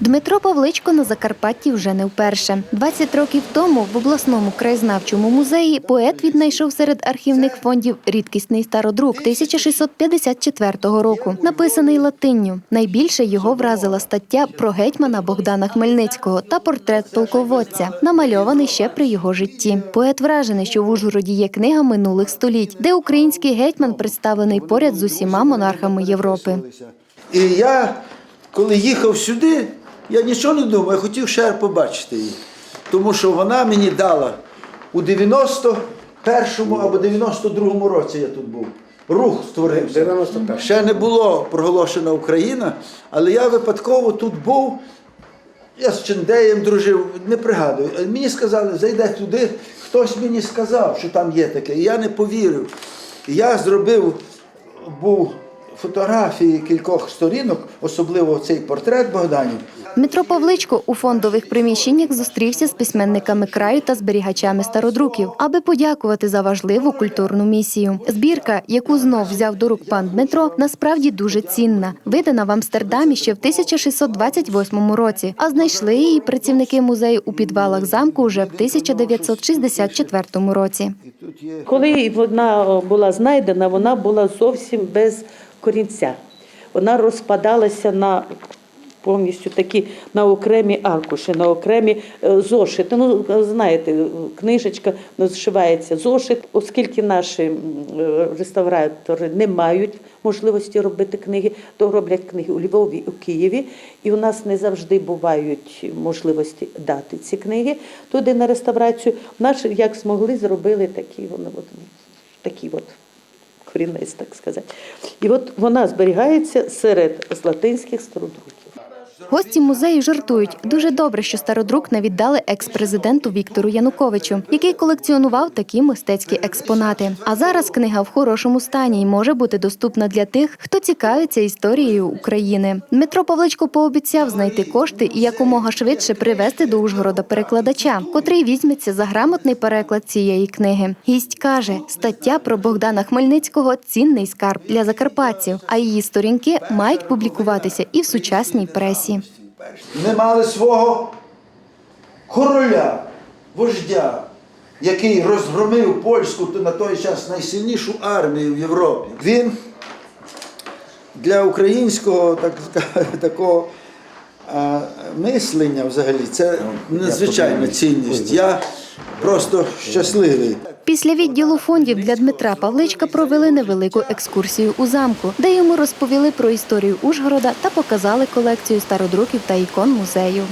Дмитро Павличко на Закарпатті вже не вперше. 20 років тому в обласному краєзнавчому музеї поет віднайшов серед архівних фондів рідкісний стародрук 1654 року, написаний латинню. Найбільше його вразила стаття про гетьмана Богдана Хмельницького та портрет полководця, намальований ще при його житті. Поет вражений, що в Ужгороді є книга минулих століть, де український гетьман представлений поряд з усіма монархами Європи. І я, коли їхав сюди, я нічого не думав, я хотів ще раз побачити її. Тому що вона мені дала у 91-му або 92-му році я тут був. Рух створився. 91. Ще не було проголошена Україна, але я випадково тут був. Я з Чендеєм дружив, не пригадую. Мені сказали, зайде туди. Хтось мені сказав, що там є таке. І я не повірив. І Я зробив, був фотографії кількох сторінок, особливо цей портрет Богданів. Дмитро Павличко у фондових приміщеннях зустрівся з письменниками краю та зберігачами стародруків, аби подякувати за важливу культурну місію. Збірка, яку знов взяв до рук пан Дмитро, насправді дуже цінна. Видана в Амстердамі ще в 1628 році, а знайшли її працівники музею у підвалах замку вже в 1964 році. Тут Коли вона була знайдена, вона була зовсім без корінця. Вона розпадалася на повністю такі на окремі аркуші, на окремі е, зошити. Ну, знаєте, книжечка зшивається зошит, оскільки наші е, реставратори не мають можливості робити книги, то роблять книги у Львові, у Києві, і у нас не завжди бувають можливості дати ці книги туди на реставрацію. Наші, як змогли, зробили такі, вони от, такі от корінець, так сказати. І от вона зберігається серед латинських стародруків. Гості музею жартують. Дуже добре, що стародрук не віддали екс-президенту Віктору Януковичу, який колекціонував такі мистецькі експонати. А зараз книга в хорошому стані і може бути доступна для тих, хто цікавиться історією України. Дмитро Павличко пообіцяв знайти кошти і якомога швидше привезти до Ужгорода перекладача, котрий візьметься за грамотний переклад цієї книги. Гість каже, стаття про Богдана Хмельницького цінний скарб для закарпатців, а її сторінки мають публікуватися і в сучасній пресі. Ми мали свого короля, вождя, який розгромив польську на той час найсильнішу армію в Європі. Він для українського так, такого а, мислення взагалі це надзвичайна цінність. Я просто щасливий. Після відділу фондів для Дмитра Павличка провели невелику екскурсію у замку, де йому розповіли про історію Ужгорода та показали колекцію стародруків та ікон музею.